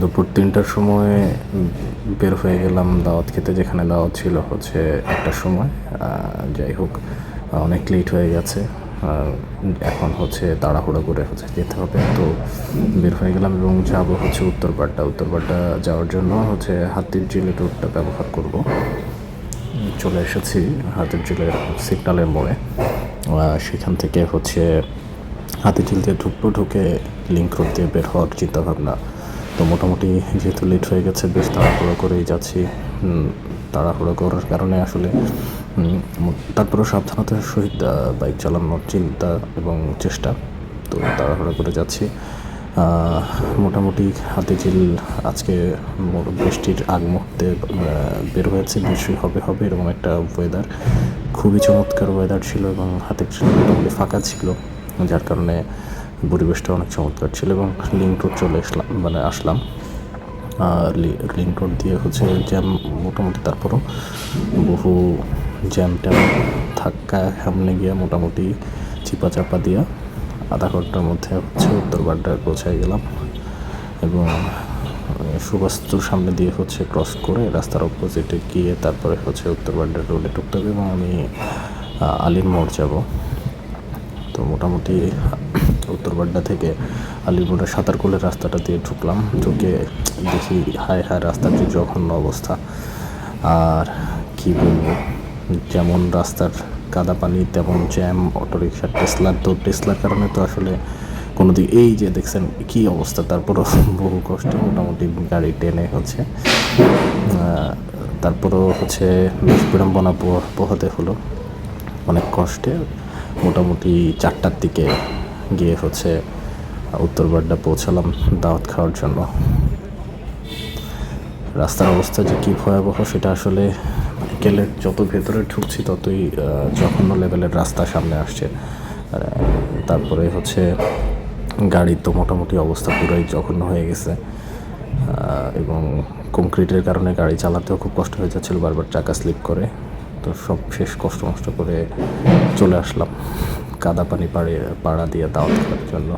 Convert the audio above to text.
দুপুর তিনটার সময় বের হয়ে গেলাম দাওয়াত খেতে, যেখানে দাওয়াত ছিল হচ্ছে একটার সময়। যাই হোক, অনেক লেট হয়ে গেছে। এখন হচ্ছে তাড়াহুড়ো করে হচ্ছে যেতে হবে। তো বের হয়ে গেলাম এবং যাব হচ্ছে উত্তরপাড়টা উত্তরপাড়টা যাওয়ার জন্য হচ্ছে হাতির জিলে রুটটা ব্যবহার করব। চলে এসেছি হাতির জিলের সিগনালের মোড়ে। সেখান থেকে হচ্ছে হাতিঝিল দিয়ে ঢুকবো ঢুকে লিঙ্ক রোড দিয়ে বের হওয়ার চিন্তাভাবনা তো মোটামুটি যেহেতু লেট হয়ে গেছে, বেশ তাড়াহুড়ো করেই যাচ্ছি। তাড়াহুড়ো করার কারণে আসলে তারপরেও সাবধানতার সহিত বাইক চালানোর চিন্তা এবং চেষ্টা। তো তাড়াহুড়ো করে যাচ্ছি। মোটামুটি হাতে হাতিঝিল আজকে বৃষ্টির আগ মুহূর্তে বের হয়েছে। বৃষ্টি হবে হবে এরকম একটা ওয়েদার খুবই চমৎকার ওয়েদার ছিল এবং ছিল মোটামুটি ফাঁকা ছিল, যার কারণে পরিবেশটা অনেক চমৎকার ছিল এবং লিঙ্ক রোড চলে আসলাম মানে আসলাম। লিঙ্ক রোড দিয়ে হচ্ছে জ্যাম মোটামুটি তারপরও বহু জ্যাম ট্যাম থাক্কা সামনে গিয়ে মোটামুটি চিপা চাপা দিয়া আধা ঘণ্টার মধ্যে হচ্ছে উত্তর বাড্ডায় পৌঁছায় গেলাম এবং সুবাস্তুর সামনে দিয়ে হচ্ছে ক্রস করে রাস্তার অপোজিটে গিয়ে তারপরে হচ্ছে উত্তর বাড্ডার রোডে ঢুকতে হবে এবং আমি আলির মোড় যাব। তো মোটামুটি উত্তর বাড্ডা থেকে আলিপুরের সাঁতারকুলের রাস্তাটা দিয়ে ঢুকলাম। ঢুকে দেখি, হায় হায়, রাস্তার যে জঘন্য অবস্থা। আর কি বলব? যেমন রাস্তার কাদা পানি, তেমন জ্যাম, অটোরিকশা টেসলার তো টেসলার কারণে তো আসলে কোনো দিক এই যে দেখছেন কি অবস্থা, তারপরও বহু কষ্টে। মোটামুটি গাড়ি টেনে হচ্ছে। তারপরেও হচ্ছে বেশ বিড়ম্বনা পোহা- পোহাতে হলো। অনেক কষ্টে। মোটামুটি চারটার দিকে গিয়ে হচ্ছে উত্তর বাড্ডা পৌঁছালাম দাওয়াত খাওয়ার জন্য। রাস্তার অবস্থা যে কী ভয়াবহ সেটা আসলে বিকেলে যত ভেতরে ঢুকছি ততই জঘন্য লেভেলের রাস্তা সামনে আসছে। তারপরে হচ্ছে গাড়ির তো মোটামুটি অবস্থা পুরোই জঘন্য হয়ে গেছে। এবং কংক্রিটের কারণে গাড়ি চালাতেও খুব কষ্ট হয়ে যাচ্ছিল, বারবার চাকা স্লিপ করে। তো সব শেষ কষ্ট মষ্ট করে চলে আসলাম। কাদা পানি পাড়ে পাড়া দিয়ে দাওয়াত করার জন্য।